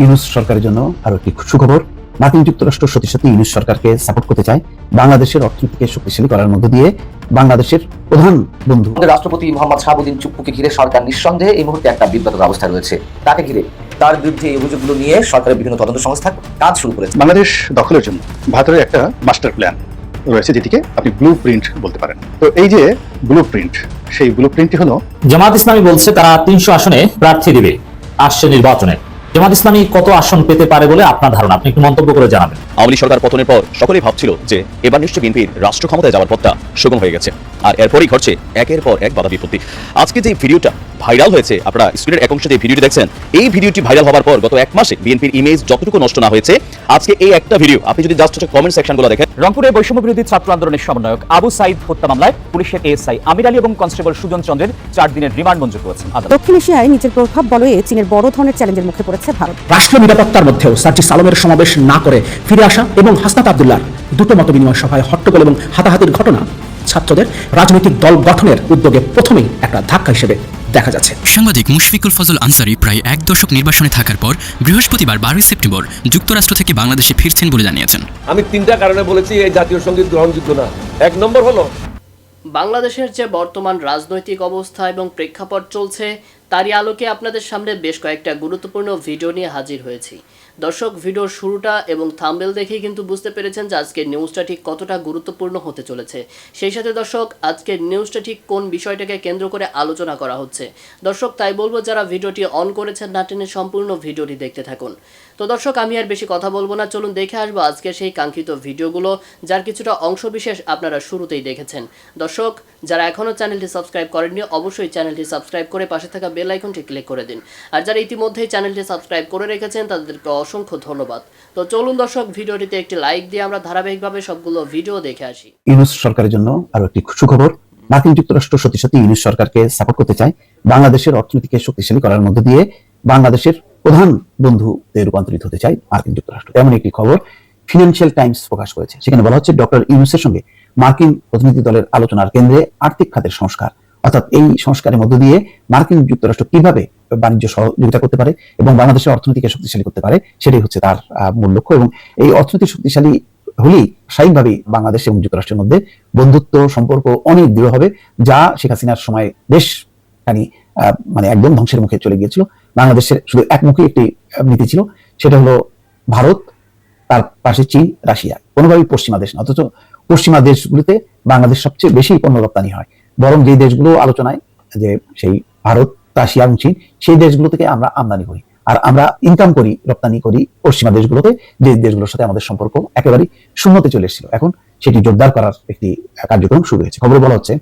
ইউনুস সরকারের জন্য আরও একটি সুখবর। মার্কিন যুক্তরাষ্ট্র সত্যি সত্যি ইউনুস সরকারকে সাপোর্ট করতে চায় বাংলাদেশের অর্থনীতিকে শক্তিশালী করার মধ্য দিয়ে বাংলাদেশের প্রধান বন্ধু। রাষ্ট্রপতি মোহাম্মদ শাহাবুদ্দিন চুপ্পুকে ঘিরে সরকার নিঃসন্দেহে এই মুহূর্তে একটা বিব্রত অবস্থায় রয়েছে। তাকে ঘিরে তার বিরুদ্ধে এই অভিযোগগুলো নিয়ে সরকারের বিভিন্ন তদন্ত সংস্থা কাজ শুরু করেছে। বাংলাদেশ দখলের জন্য ভারতের একটা মাস্টার প্ল্যান রয়েছে যেটিকে আপনি ব্লু প্রিন্ট বলতে পারেন। তো এই যে ব্লু প্রিন্ট সেই ব্লু প্রিন্টটি হলো জামাত ইসলামী বলছে তারা তিনশো আসনে প্রার্থী দিবে আসছে নির্বাচনে। জামাত ইসলামী কত আসন পেতে পারে বলে আপনার ধারণা? আপনি একটু মন্তব্য করে জানাবেন। আওয়ামী সরকার পতনের পর সকলেই ভাবছিল যে এবার নিশ্চয় বিএনপির রাষ্ট্র ক্ষমতায় যাওয়ার পথটা সুগম হয়ে গেছে। আর এরপরই ঘটছে একের পর এক বাধা বিপত্তি। আজকে যে ভিডিওটা ভাইরাল হয়েছে। আপনারা স্ক্রিনের এক অংশে যে ভিডিওটি দেখছেন এই ভিডিওটি ভাইরাল হওয়ার পর গত এক মাসে বিএনপির ইমেজ যতটুকু নষ্ট না হয়েছে আজকে এই একটা ভিডিও আপনি যদি জাস্ট হচ্ছে কমেন্ট সেকশনগুলো দেখেন। রংপুরে বৈষম্য বিরোধী ছাত্র আন্দোলনের সমন্বয়ক আবু সাইদ হত্যা মামলায় পুলিশের এএসআই আমির আলী এবং কনস্টেবল সুজন চন্দ্রের চার দিনের রিমান্ড মঞ্জুর করেছেন দক্ষিণ এশিয়ায় নিজের প্রভাব বলয়ে চীনের বড় ধরনের চ্যালেঞ্জের মুখে পড়েছে ভারত। রাষ্ট্র নিরাপত্তার মধ্যেও সার্জিস আলমের সমাবেশ না করে ফিরে আসা এবং হাসনাত আবদুল্লার দুটো মত বিনিময় সভায় হট্টগোল এবং হাতাহাতির ঘটনা ছাত্রদের রাজনৈতিক দল গঠনের উদ্যোগে প্রথমেই একটা ধাক্কা হিসেবে দেখা যাচ্ছে। সাংবাদিক মুশফিকুল ফজল আনসারি প্রায় এক দশক নির্বাসনে থাকার পর বৃহস্পতিবার বারোই সেপ্টেম্বর যুক্তরাষ্ট্র থেকে বাংলাদেশে ফিরছেন বলে জানিয়েছেন। আমি তিনটা কারণে বলেছি এই জাতীয় সংগীত গ্রহণযোগ্য না। এক নম্বর হলো বাংলাদেশের যে বর্তমান রাজনৈতিক অবস্থা এবং প্রেক্ষাপট চলছে তারই আলোকে আপনাদের সামনে বেশ কয়েকটা গুরুত্বপূর্ণ ভিডিও নিয়ে হাজির হয়েছি। দর্শক, ভিডিওর শুরুটা এবং থাম্বেল দেখেই কিন্তু বুঝতে পেরেছেন যে আজকের নিউজটা ঠিক কতটা গুরুত্বপূর্ণ হতে চলেছে। সেই সাথে দর্শক, আজকের নিউজটা ঠিক কোন বিষয়টাকে কেন্দ্র করে আলোচনা করা হচ্ছে? দর্শক, তাই বলব, যারা ভিডিওটি অন করেছেন, না টেনে সম্পূর্ণ ভিডিওটি দেখতে থাকুন। তো দর্শক, আমি আর বেশি কথা বলব না। চলুন দেখে আসব আজকে সেই কাঙ্ক্ষিত ভিডিওগুলো, যার কিছুটা অংশবিশেষ আপনারা শুরুতেই দেখেছেন। দর্শক, যারা এখনও চ্যানেলটি সাবস্ক্রাইব করেননি, অবশ্যই চ্যানেলটি সাবস্ক্রাইব করে পাশে থাকা বেল আইকনটি ক্লিক করে দিন। আর যারা ইতিমধ্যেই চ্যানেলটি সাবস্ক্রাইব করে রেখেছেন, তাদেরকে অসংখ্য ধন্যবাদ। তো চলুন দর্শক, ভিডিওটিতে একটি লাইক দিয়ে আমরা ধারাবাহিকভাবে সবগুলো ভিডিও দেখে আসি। ইউনুস সরকারের জন্য আরও একটি সুখবর। মার্কিন যুক্তরাষ্ট্র সত্যি সত্যি ইউনুস সরকারকে সাপোর্ট করতে চায় বাংলাদেশের অর্থনীতিকে শক্তিশালী করার মধ্য দিয়ে। বাংলাদেশের প্রধান বন্ধুতে রূপান্তরিত হতে চায় মার্কিন যুক্তরাষ্ট্র। এমন একটি খবর ফিনান্সিয়াল টাইমস প্রকাশ করেছে। সেখানে বলা হচ্ছে ডক্টর ইউনুসের সঙ্গে মার্কিন প্রতিনিধি দলের আলোচনার কেন্দ্রে আর্থিক খাতের সংস্কার। অর্থাৎ এই সংস্কারের মধ্য দিয়ে মার্কিন যুক্তরাষ্ট্র কীভাবে বাণিজ্য সহযোগিতা করতে পারে এবং বাংলাদেশের অর্থনীতিকে শক্তিশালী করতে পারে, সেটাই হচ্ছে তার মূল লক্ষ্য এবং এই অর্থনীতি শক্তিশালী হলেই স্বাভাবিকভাবেই বাংলাদেশ এবং যুক্তরাষ্ট্রের মধ্যে বন্ধুত্ব, সম্পর্ক অনেক দৃঢ় হবে, যা শেখ হাসিনার সময় বেশ মানে একদম ধ্বংসের মুখে চলে গিয়েছিল। বাংলাদেশের শুধু একমুখী একটি নীতি ছিল, সেটা হলো ভারত, তার পাশে চীন, রাশিয়া। কোনোভাবেই পশ্চিমা দেশ না, অথচ পশ্চিমা দেশগুলিতে বাংলাদেশ সবচেয়ে বেশি পণ্য রপ্তানি হয়। বরং যে দেশগুলো আলোচনায় যে সেই ভারত, রাশিয়া এবং চীন, সেই দেশগুলো থেকে আমরা আমদানি করি। আর আমরা ইনকাম করি, রপ্তানি করি পশ্চিমা দেশগুলোতে, যে দেশগুলোর সাথে আমাদের সম্পর্ক একেবারেই শূন্যতে চলে এসেছিল। এখন সেটি জোরদার করার একটি কার্যক্রম শুরু হয়েছে। খবরে বলা হচ্ছে,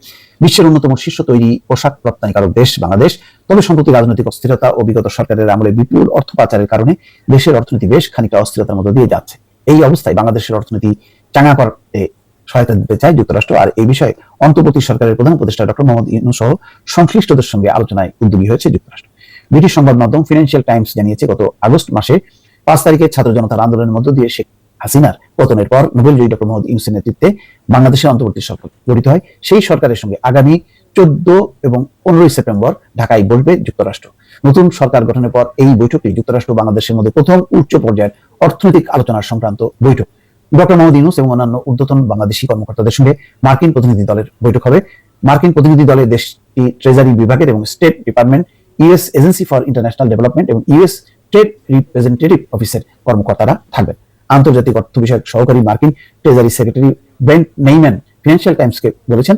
বিশ্বের অন্যতম শীর্ষ তৈরি পোশাক রপ্তানিকারক দেশ বাংলাদেশ। তবে সম্প্রতি রাজনৈতিক অস্থিরতা ও বিগত সরকারের আমলে বিপুল অর্থ পাচারের কারণে দেশের অর্থনীতি বেশ খানিকটা অস্থিরতার মধ্যে দিয়ে যাচ্ছে। এই অবস্থায় বাংলাদেশের অর্থনীতি চাঙা করতে সহায়তা দিতে চায় যুক্তরাষ্ট্র। আর এই বিষয়ে অন্তর্বর্তী সরকারের প্রধান উপদেষ্টা ডক্টর মোহাম্মদ ইউনূস সহ সংশ্লিষ্টদের সঙ্গে আলোচনায় উদ্যোগী হয়েছে যুক্তরাষ্ট্র। ব্রিটিশ সংবাদ মাধ্যম ফিনান্সিয়াল টাইমস জানিয়েছে, গত আগস্ট মাসে পাঁচ তারিখে ছাত্র জনতার আন্দোলনের মধ্য দিয়ে শেখ হাসিনার পতনের পর নোবেলজয়ী ডক্টর মোহাম্মদ ইউনুসের নেতৃত্বে বাংলাদেশের অন্তর্বর্তী সরকার গঠিত হয়। সেই সরকারের সঙ্গে আগামী চোদ্দ এবং পনেরোই সেপ্টেম্বর ঢাকায় বসবে যুক্তরাষ্ট্র। নতুন সরকার গঠনের পর এই বৈঠকটি যুক্তরাষ্ট্র বাংলাদেশের মধ্যে প্রথম উচ্চ পর্যায়ের অর্থনৈতিক আলোচনার সংক্রান্ত বৈঠক। ডক্টর মোহাম্মদ ইউনুস এবং অন্যান্য ঊর্ধ্বতন বাংলাদেশি কর্মকর্তাদের সঙ্গে মার্কিন প্রতিনিধি দলের বৈঠক হবে। মার্কিন প্রতিনিধি দলে দেশটি ট্রেজারি বিভাগের এবং state department US agency for international development এবং ইউএস ট্রেড রিপ্রেজেন্টেটিভ অফিসের কর্মকর্তারা থাকবেন। আন্তর্জাতিক অর্থ বিষয়ক সহকারী মার্কিন treasury secretary Brent Neiman financial টাইমসকে বলেছেন,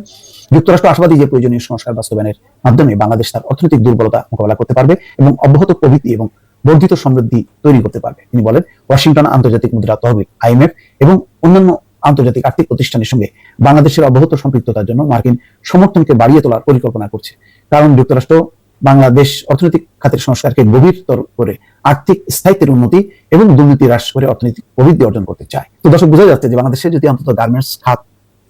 যুক্তরাষ্ট্র আশাবাদী যে প্রয়োজনীয় সংস্কার বাস্তবায়নের মাধ্যমে বাংলাদেশ তার অর্থনৈতিক দুর্বলতা মোকাবেলা করতে পারবে এবং অব্যাহত প্রবৃদ্ধি এবং বর্ধিত সমৃদ্ধি তৈরি করতে পারবে। তিনি বলেন, ওয়াশিংটন আন্তর্জাতিক মুদ্রা তহবিল, আইএমএফ এবং অন্যান্য আন্তর্জাতিক আর্থিক প্রতিষ্ঠানের সঙ্গে বাংলাদেশের অব্যাহত সম্পৃক্ততার জন্য মার্কিন সমর্থনকে বাড়িয়ে তোলার পরিকল্পনা করছে। কারণ যুক্তরাষ্ট্র বাংলাদেশ অর্থনৈতিক খাতের সংস্কারকে গভীরতর করে আর্থিক স্থায়িত্বের উন্নতি এবং দুর্নীতি হ্রাস করে অর্থনৈতিক প্রবৃদ্ধি অর্জন করতে চায়। তো দর্শক, বোঝা যাচ্ছে যে বাংলাদেশে যদি অন্তত গার্মেন্টস খাত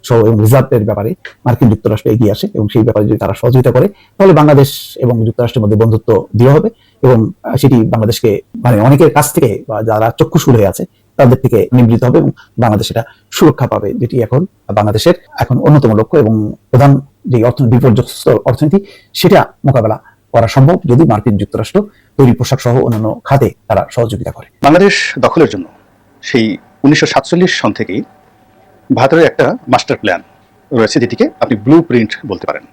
সহ এবং রিজার্ভের ব্যাপারে মার্কিন যুক্তরাষ্ট্র এগিয়ে আসে এবং সেই ব্যাপারে যদি তারা সহযোগিতা করে, তাহলে বাংলাদেশ এবং যুক্তরাষ্ট্রের মধ্যে বন্ধুত্ব দৃঢ় হবে এবং সেটি বাংলাদেশকে মানে অনেকের কাছ থেকে বা যারা চক্ষুশূল হয়ে আছে, তাদের থেকে নিবৃত হবে এবং বাংলাদেশ এটা সুরক্ষা পাবে, যেটি এখন বাংলাদেশের এখন অন্যতম লক্ষ্য এবং প্রধান যে অর্থ, বিপর্যস্ত অর্থনীতি, সেটা মোকাবেলা করা সম্ভব যদি মার্কিন যুক্তরাষ্ট্র তৈরি পোশাক সহ অন্যান্য খাতে তারা সহযোগিতা করে। বাংলাদেশ দখলের জন্য সেই উনিশশো সাতচল্লিশ সন থেকেই ভারতের একটা মাস্টার প্ল্যান রয়েছে যেটিকে আপনি ব্লু প্রিন্ট বলতে পারেন।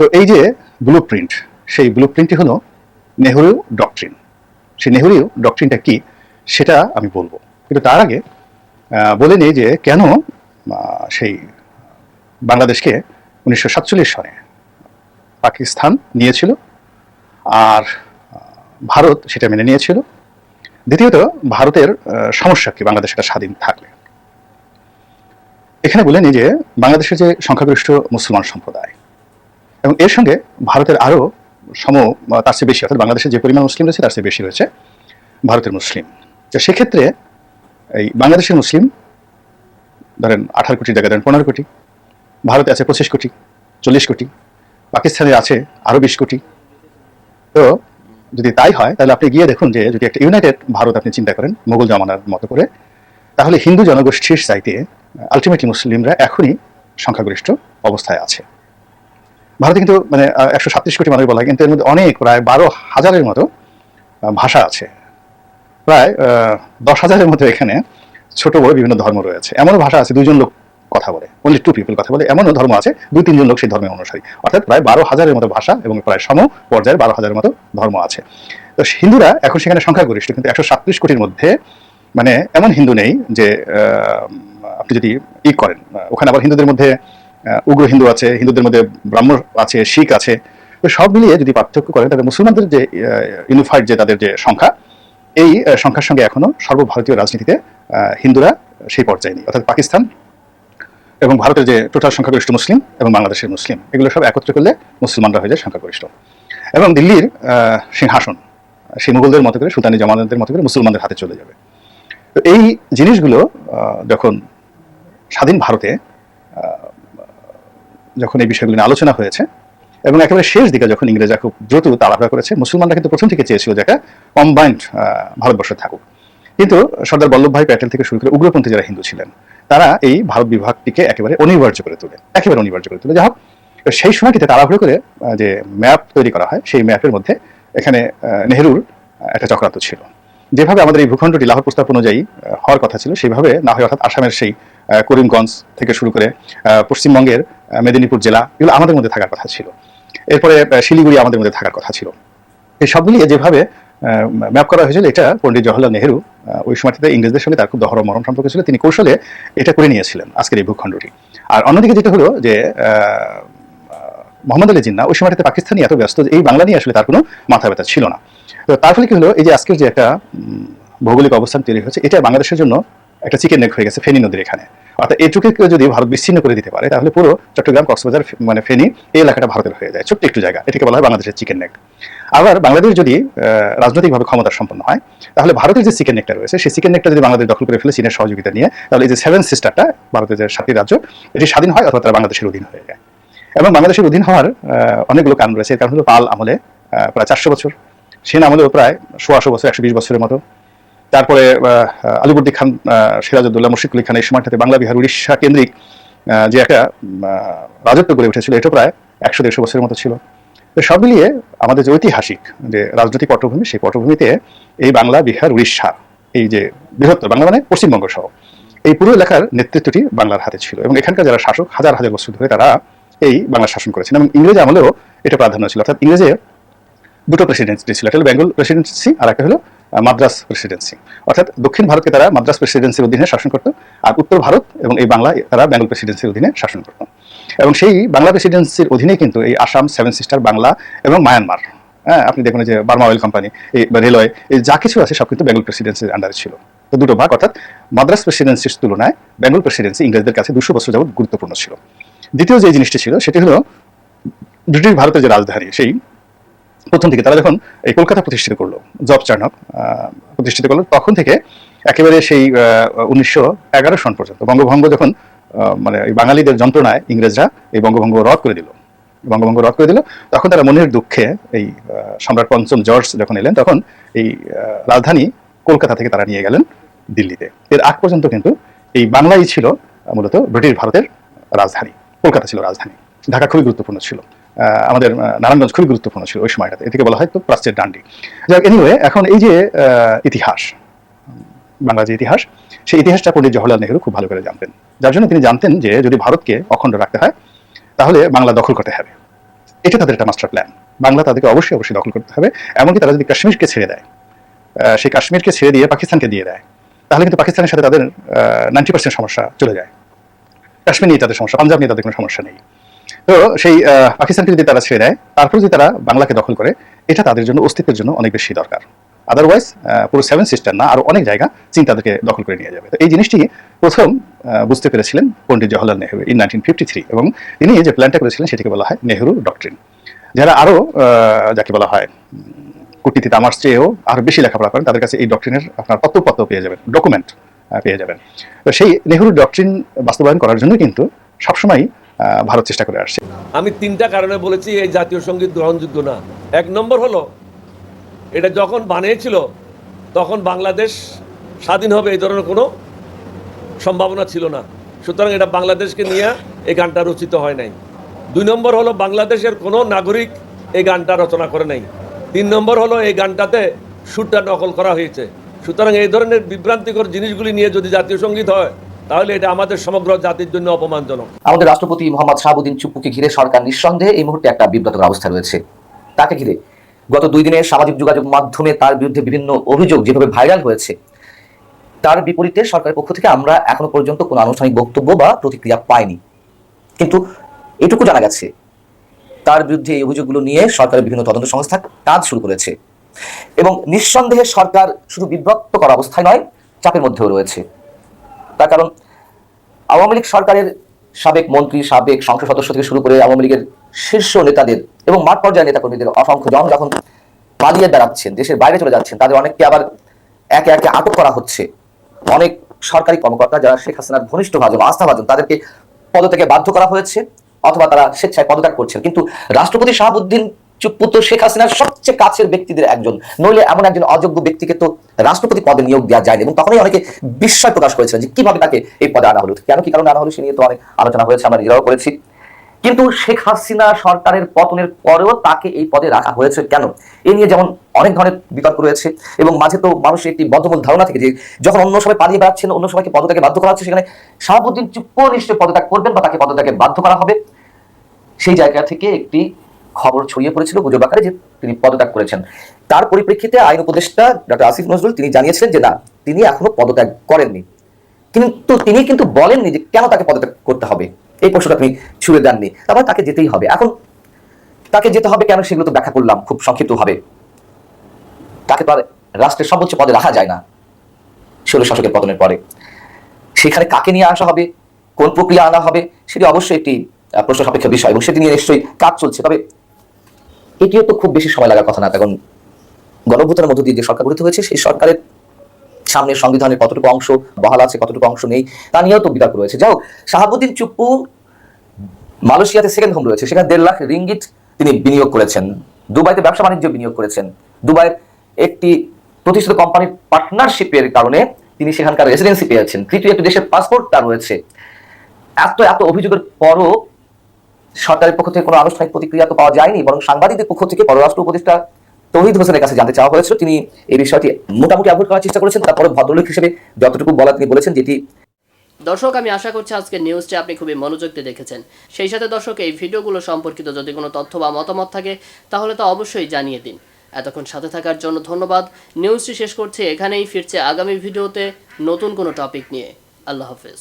তো এই যে ব্লু প্রিন্ট, সেই ব্লু প্রিন্টটি হলো নেহরু ডকট্রিন। সেই নেহরু ডকট্রিনটা কি সেটা আমি বলব। কিন্তু তার আগে বলে নিই যে কেন সেই বাংলাদেশকে উনিশশো সাতচল্লিশ সনে পাকিস্তান নিয়েছিল আর ভারত সেটা মেনে নিয়েছিল। দ্বিতীয়ত, ভারতের সমস্যা কি? বাংলাদেশ এটা স্বাধীন থাকলে। এখানে বলেনি যে, বাংলাদেশের যে সংখ্যাগরিষ্ঠ মুসলমান সম্প্রদায়, এবং এর সঙ্গে ভারতের আরও সম তার চেয়ে বেশি, অর্থাৎ বাংলাদেশে যে পরিমাণ মুসলিম রয়েছে, তার চেয়ে বেশি রয়েছে ভারতের মুসলিম। তো সেক্ষেত্রে এই বাংলাদেশের মুসলিম, ধরেন আঠারো কোটি জায়গায় ধরেন পনেরো কোটি, ভারতে আছে পঁচিশ কোটি, চল্লিশ কোটি পাকিস্তানে আছে আরও বিশ কোটি। তো যদি তাই হয়, তাহলে আপনি গিয়ে দেখুন যে যদি একটা ইউনাইটেড ভারত আপনি চিন্তা করেন, মোগল জমানার মতো করে, তাহলে হিন্দু জনগোষ্ঠীর চাইতে আলটিমেটলি মুসলিমরা এখনই সংখ্যাগরিষ্ঠ অবস্থায় আছে। ভারতে কিন্তু মানে একশো সাতত্রিশ কোটি মানুষ বলা কিন্তু এর মধ্যে অনেক, প্রায় বারো হাজারের মতো ভাষা আছে। প্রায় দশ হাজারের মতো এখানে ছোট বড় বিভিন্ন ধর্ম রয়েছে। এমনও ভাষা আছে দুজন লোক কথা বলে অনলি টু পিপল কথা বলে, এমনও ধর্ম আছে, দুই তিনজন লোক সেই ধর্মের অনুসারী। অর্থাৎ প্রায় বারো হাজারের মতো ভাষা এবং প্রায় সম পর্যায়ের বারো হাজারের মতো ধর্ম আছে। তো হিন্দুরা এখন সেখানে সংখ্যাগরিষ্ঠ, কিন্তু একশো সাতত্রিশ কোটির মধ্যে মানে এমন হিন্দু নেই যে আপনি যদি ই করেন ওখানে আবার হিন্দুদের মধ্যে উগ্র হিন্দু আছে, হিন্দুদের মধ্যে ব্রাহ্মণ আছে, শিখ আছে, তো সব মিলিয়ে যদি পার্থক্য করেন, তাহলে মুসলমানদের যে ইউনিফাইড যে তাদের যে সংখ্যা, এই সংখ্যার সঙ্গে এখনও সর্বভারতীয় রাজনীতিতে হিন্দুরা সেই পর্যায়ে নেই। অর্থাৎ পাকিস্তান এবং ভারতের যে টোটাল সংখ্যাগরিষ্ঠ মুসলিম এবং বাংলাদেশের মুসলিম, এগুলো সব একত্র করলে মুসলমানরা হয়ে যায় সংখ্যাগরিষ্ঠ। এবং দিল্লির সিংহাসন, সেই মুঘলদের মতো করে, সুলতানি জামানদের মতো করে মুসলমানদের হাতে চলে যাবে। তো এই জিনিসগুলো যখন স্বাধীন ভারতে যখন এই বিষয়গুলো নিয়ে আলোচনা হয়েছে এবং একেবারে শেষ দিকে যখন ইংরেজরা খুব দ্রুত তাড়াহুড়া করেছে, মুসলমানরা কিন্তু প্রথম থেকে চেয়েছিল যে একটা কম্বাইন্ড ভারতবর্ষে থাকুক। কিন্তু সর্দার বল্লভভাই প্যাটেল থেকে শুরু করে উগ্রপন্থী যারা হিন্দু ছিলেন তারা এই ভারত বিভাগটিকে একেবারে অনিবার্য করে তোলে, একেবারে অনিবার্য করে তোলে। যা হোক সেই সময়টিতে তাড়াহুড়ো করে যে ম্যাপ তৈরি করা হয়, সেই ম্যাপের মধ্যে এখানে নেহেরুর একটা চক্রান্ত ছিল। যেভাবে আমাদের এই ভূখণ্ডটি লাহোর প্রস্তাব অনুযায়ী হওয়ার কথা ছিল সেইভাবে না হয় অর্থাৎ আসামের সেই করিমগঞ্জ থেকে শুরু করে পশ্চিমবঙ্গের মেদিনীপুর জেলা, এগুলো আমাদের মধ্যে থাকার কথা ছিল। এরপরে শিলিগুড়ি আমাদের মধ্যে থাকার কথা ছিল। এই সব মিলিয়ে যেভাবে ম্যাপ করা হয়েছিল, এটা পণ্ডিত জওয়াহরলাল নেহেরু ওই সময়টিতে ইংরেজদের সঙ্গে তার খুব দহর মরম সম্পর্ক ছিল, তিনি কৌশলে এটা করে নিয়েছিলেন আজকের এই ভূখণ্ডটি। আর অন্যদিকে যেটা হলো যে মোহাম্মদ আলী জিন্না ওই সময়টাতে পাকিস্তানি এত ব্যস্ত যে এই বাংলা নিয়ে আসলে তার কোনো মাথা ব্যথা ছিল না। তো তার ফলে কি হলো, এই যে আজকের যে একটা ভৌগোলিক অবস্থান তৈরি হয়েছে, এটা বাংলাদেশের জন্য একটা চিকেন নেক হয়ে গেছে, ফেনী নদীর এখানে। অর্থাৎ এইটুকে কেউ যদি ভারত বিচ্ছিন্ন করে দিতে পারে, তাহলে পুরো চট্টগ্রাম, কক্সবাজার মানে ফেনী, এই এলাকাটা ভারতের হয়ে যায়। ছোট্ট একটু জায়গা, এটাকে বলা হয় বাংলাদেশের চিকেন নেক। আবার বাংলাদেশ যদি রাজনৈতিকভাবে ক্ষমতা সম্পন্ন হয় তাহলে ভারতের যে চিকেন নেকটা রয়েছে সেই চিকেন নেকটা যদি বাংলাদেশ দখল করে ফেলে চীনের সহযোগিতা নিয়ে তাহলে এই যে সেভেন সিস্টারটা ভারতের যে সাতটি রাজ্য এটি স্বাধীন হয় অথবা তারা বাংলাদেশের অধীন হয়ে যায়। এবং বাংলাদেশের অধীন হওয়ার অনেকগুলো কারণ রয়েছে কারণ হলো পাল আমলে প্রায় চারশো বছর। সেন আমলেও প্রায় সোয়াশো বছর একশো বিশ বছরের মতো। তারপরে আহ, খান সিরাজউদ্দৌলা মুর্শিদকুলি খান এই সময়টাতে বাংলা বিহার উড়িষ্যা কেন্দ্রিক যে একটা রাজত্ব গড়ে উঠেছিল এটা প্রায় একশো দেড়শো বছরের মতো ছিল। সব মিলিয়ে আমাদের যে ঐতিহাসিক যে রাজনৈতিক পটভূমি, সেই পটভূমিতে এই বাংলা, বিহার, উড়িষ্যা, এই যে বৃহত্তর বাংলা মানে পশ্চিমবঙ্গ সহ, এই পুরো এলাকার নেতৃত্বটি বাংলার হাতে ছিল এবং এখানকার যারা শাসক হাজার হাজার বছর ধরে তারা এই বাংলা শাসন করেছেন এবং ইংরেজ আমলেও এটা প্রাধান্য ছিল। অর্থাৎ ইংরেজে দুটো প্রেসিডেন্সি ছিল, একটা বেঙ্গল প্রেসিডেন্সি আর একটা হলো মাদ্রাস প্রেসিডেন্সি অর্থাৎ দক্ষিণ ভারতকে তারা মাদ্রাস প্রেসিডেন্সির অধীনে শাসন করতো আর উত্তর ভারত এবং এই বাংলা তারা বেঙ্গল প্রেসিডেন্সির অধীনে শাসন করতো। এবং সেই বাংলা প্রেসিডেন্সির অধীনে কিন্তু এই আসাম সেভেন সিস্টার বাংলা এবং মায়ানমার হ্যাঁ আপনি দেখুন যে বার্মা অয়েল কোম্পানি এই রেলওয়ে, এই যা কিছু আছে সব কিন্তু বেঙ্গল প্রেসিডেন্সির আন্ডারে ছিল। তো দুটো ভাগ, অর্থাৎ মাদ্রাস প্রেসিডেন্সির তুলনায় বেঙ্গল প্রেসিডেন্সি ইংরেজদের কাছে দুশো বছর যাবত গুরুত্বপূর্ণ ছিল। দ্বিতীয় যে জিনিসটি ছিল, সেটি হলো ব্রিটিশ ভারতের যে রাজধানী, সেই প্রথম থেকে তারা যখন এই কলকাতা প্রতিষ্ঠিত করল, জব চার্নক প্রতিষ্ঠিত করল, তখন থেকে একেবারে সেই উনিশশো এগারো সন পর্যন্ত বঙ্গভঙ্গ যখন মানে এই বাঙালিদের যন্ত্রণায় ইংরেজরা এই বঙ্গভঙ্গ রদ করে দিল। বঙ্গভঙ্গ রদ করে দিল। তখন তারা মনের দুঃখে এই সম্রাট পঞ্চম জর্জ যখন এলেন, তখন এই রাজধানী কলকাতা থেকে তারা নিয়ে গেলেন দিল্লিতে। এর আগ পর্যন্ত কিন্তু এই বাংলাই ছিল মূলত ব্রিটিশ ভারতের রাজধানী। কলকাতা ছিল রাজধানী। ঢাকা খুবই গুরুত্বপূর্ণ ছিল। আমাদের নারায়ণগঞ্জ খুবই গুরুত্বপূর্ণ ছিল ওই সময়টাতে। এটিকে বলা হয় তো প্রাচ্যের ডান্ডি। যাক এনিওয়ে এখন এই যে ইতিহাস বাংলা ইতিহাস, সেই ইতিহাসটা পণ্ডিত জওহরলাল নেহরু খুব ভালো করে জানতেন। যার জন্য তিনি জানতেন যে যদি ভারতকে অখণ্ড রাখতে হয়, তাহলে বাংলা দখল করতে হবে। এটা তাদের একটা মাস্টার প্ল্যান বাংলা তাদেরকে অবশ্যই অবশ্যই দখল করতে হবে, এমনকি তারা যদি কাশ্মীরকে ছেড়ে দেয় সেই কাশ্মীরকে ছেড়ে দিয়ে পাকিস্তানকে দিয়ে দেয়, তাহলে কিন্তু পাকিস্তানের সাথে তাদের নাইনটি পার্সেন্ট সমস্যা চলে যায়। কাশ্মীর নিয়ে তাদের সমস্যা, পাঞ্জাব নিয়ে তাদের কোনো সমস্যা নেই। তো সেই পাকিস্তানকে যদি তারা ছেড়ে দেয়, তারপর যদি তারা বাংলাকে দখল করে, এটা তাদের জন্য, অস্তিত্বের জন্য অনেক বেশি দরকার। আদারওয়াইজ পুরো সেভেন সিস্টার না আরও অনেক জায়গা চীন তাদেরকে দখল করে নিয়ে যাবে। তো এই জিনিসটি প্রথম বুঝতে পেরেছিলেন Pandit Jawaharlal Nehru in nineteen fifty three এবং তিনি যে প্ল্যানটা করেছিলেন সেটিকে বলা হয় নেহরু ডক্ট্রিন যারা আরও আহ, যাকে বলা হয় কূটনীতিতে আমার চেয়েও আরও বেশি লেখাপড়া করেন তাদের কাছে এই ডক্ট্রিনের আপনার পত্রপত্র পেয়ে যাবেন ডকুমেন্ট পেয়ে যাবেন। তো সেই নেহরু ডক্ট্রিন বাস্তবায়ন করার জন্য কিন্তু সবসময় ভারত চেষ্টা করে আসছে। আমি তিনটা কারণে বলেছি এই জাতীয় সংগীত গ্রহণযোগ্য না। এক নম্বর হলো এটা যখন বানিয়েছিল, তখন বাংলাদেশ স্বাধীন হবে এই ধরনের কোনো সম্ভাবনা ছিল না। সুতরাং এটা বাংলাদেশকে নিয়ে এই গানটা রচিত হয় নাই। দুই নম্বর হলো বাংলাদেশের কোনো নাগরিক এই গানটা রচনা করে নাই। তিন নম্বর হলো এই গানটাতে সুরটা নকল করা হয়েছে। সুতরাং এই ধরনের বিভ্রান্তিকর জিনিসগুলি নিয়ে যদি জাতীয় সংগীত হয়, তাহলে এটা আমাদের সমগ্র জাতির জন্য অপমানজনক। আমাদের রাষ্ট্রপতি মোহাম্মদ শাহাবুদ্দিন চুপ্পুকে ঘিরে সরকার নিঃসন্দেহে এই মুহূর্তে একটা বিব্রতকর অবস্থা রয়েছে। তাকে ঘিরে গত দুই দিনে সামাজিক যোগাযোগ মাধ্যমে তার বিরুদ্ধে বিভিন্ন অভিযোগ যেভাবে ভাইরাল হয়েছে, তার বিপরীতে সরকারের পক্ষ থেকে আমরা এখনও পর্যন্ত কোনো আনুষ্ঠানিক বক্তব্য বা প্রতিক্রিয়া পাইনি। কিন্তু এটুকু জানা গেছে, তার বিরুদ্ধে এই অভিযোগগুলো নিয়ে সরকারের বিভিন্ন তদন্ত সংস্থা কাজ শুরু করেছে এবং নিঃসন্দেহে সরকার শুধু বিব্রতকর অবস্থায় নয়, চাপের মধ্যেও রয়েছে। তার কারণ, আওয়ামী লীগ সরকারের সাবেক মন্ত্রী, সাবেক সংসদ সদস্য থেকে শুরু করে আওয়ামী লীগের শীর্ষ নেতাদের এবং মাঠ পর্যায়ের নেতাকর্মীদের অসংখ্য জন যখন পালিয়ে বেড়াচ্ছেন, দেশের বাইরে চলে যাচ্ছেন, তাদের অনেককে আবার একে একে আটক করা হচ্ছে। অনেক সরকারি কর্মকর্তা যারা শেখ হাসিনার ঘনিষ্ঠ ভাজন আস্থাভাজন তাদেরকে পদত্যাগে বাধ্য করা হয়েছে অথবা তারা স্বেচ্ছায় পদত্যাগ করছেন। কিন্তু রাষ্ট্রপতি শাহাবুদ্দিন তো শেখ হাসিনার সবচেয়ে কাছের ব্যক্তিদের একজন, নইলে এমন একজন অযোগ্য ব্যক্তিকে তো রাষ্ট্রপতি পদে নিয়োগ দেওয়া যায়নি এবং তখনই অনেকে বিস্ময় প্রকাশ করেছিলেন যে কীভাবে তাকে এই পদে আনা হলো, কেন কি কারণে আনা হলো সে নিয়ে তো অনেক আলোচনা হয়েছে, আমরা নিজেরাও করেছি। কিন্তু শেখ হাসিনা সরকারের পতনের পরেও তাকে এই পদে রাখা হয়েছে কেন? এ নিয়ে যেমন অনেক ধরনের বিতর্ক রয়েছে এবং মাঝে তো মানুষের একটি বদ্ধমূল ধারণা থেকে যে যখন অন্য সবাই পালিয়ে বেড়াচ্ছেন, অন্য সবাইকে পদত্যাগে বাধ্য করা হচ্ছে, সেখানে শাহাবুদ্দিন চুপ্পু নিশ্চয় পদত্যাগ করবেন বা তাকে পদত্যাগে বাধ্য করা হবে। সেই জায়গা থেকে একটি খবর ছড়িয়ে পড়েছিল গুজব আকারে যে তিনি পদত্যাগ করেছেন। তার পরিপ্রেক্ষিতে আইন উপদেষ্টা ডক্টর আসিফ নজরুল তিনি জানিয়েছিলেন যে না, তিনি এখনও পদত্যাগ করেননি। কিন্তু তিনি কিন্তু বলেননি যে কেন তাকে পদত্যাগ করতে হবে। এই প্রশ্নটা তিনি ছুড়ে দেননি। তারপর তাকে যেতেই হবে। এখন তাকে যেতে হবে কেন সেগুলো তো ব্যাখ্যা করলাম, খুব সংক্ষিপ্ত হবে তাকে তো আর রাষ্ট্রের সর্বোচ্চ পদে রাখা যায় না ষোলো শাসকের পতনের পরে। সেখানে কাকে নিয়ে আসা হবে, কোন প্রক্রিয়া আনা হবে, সেটি অবশ্যই একটি প্রশ্ন সাপেক্ষ বিষয় এবং সেটি নিয়ে নিশ্চয়ই কাজ চলছে। তবে এটিও তো খুব বেশি সময় লাগার কথা না। কারণ গণভূতার মধ্য দিয়ে যে সরকার গঠিত হয়েছে, সেই সরকারের সামনের সংবিধানের কতটুকু অংশ, বহাল আছে, কতটুকু অংশ নেই, তা নিয়েও তো বিতর্ক রয়েছে। যাও শাহাবুদ্দিন চুপ্পু মালয়েশিয়াতে সেকেন্ড হোম রয়েছে। সেখানে দেড় লাখ রিঙ্গিট তিনি বিনিয়োগ করেছেন। দুবাইতে ব্যবসা বাণিজ্য বিনিয়োগ করেছেন। দুবাইয়ের একটি প্রতিষ্ঠিত কোম্পানির পার্টনারশিপের কারণে তিনি সেখানকার রেসিডেন্সি পেয়েছেন। তৃতীয় একটি দেশের পাসপোর্ট তার রয়েছে। এত এত অভিযোগের পরও সরকারের পক্ষ থেকে কোনো আনুষ্ঠানিক প্রতিক্রিয়া তো পাওয়া যায়নি, বরং সাংবাদিকদের পক্ষ থেকে পররাষ্ট্র উপদেষ্টা তৌহিদ হোসেনের কাছে জানতে চাওয়া হয়েছিল। তিনি এই বিষয়টি মোটামুটি অ্যাভয়েড করার চেষ্টা করেছেন। তারপরে ভদ্রলোক হিসেবে যতটুকু বলা তিনি বলেছেন যেটি দর্শক, আমি আশা করছি আজকের নিউজটি আপনি খুবই মনোযোগ দিয়ে দেখেছেন। সেই সাথে দর্শক, এই ভিডিওগুলো সম্পর্কিত যদি কোনো তথ্য বা মতামত থাকে, তাহলে তো অবশ্যই জানিয়ে দিন। এতক্ষণ সাথে থাকার জন্য ধন্যবাদ। নিউজটি শেষ করছি এখানেই, ফিরছে আগামী ভিডিওতে নতুন কোনো টপিক নিয়ে। আল্লাহ হাফেজ।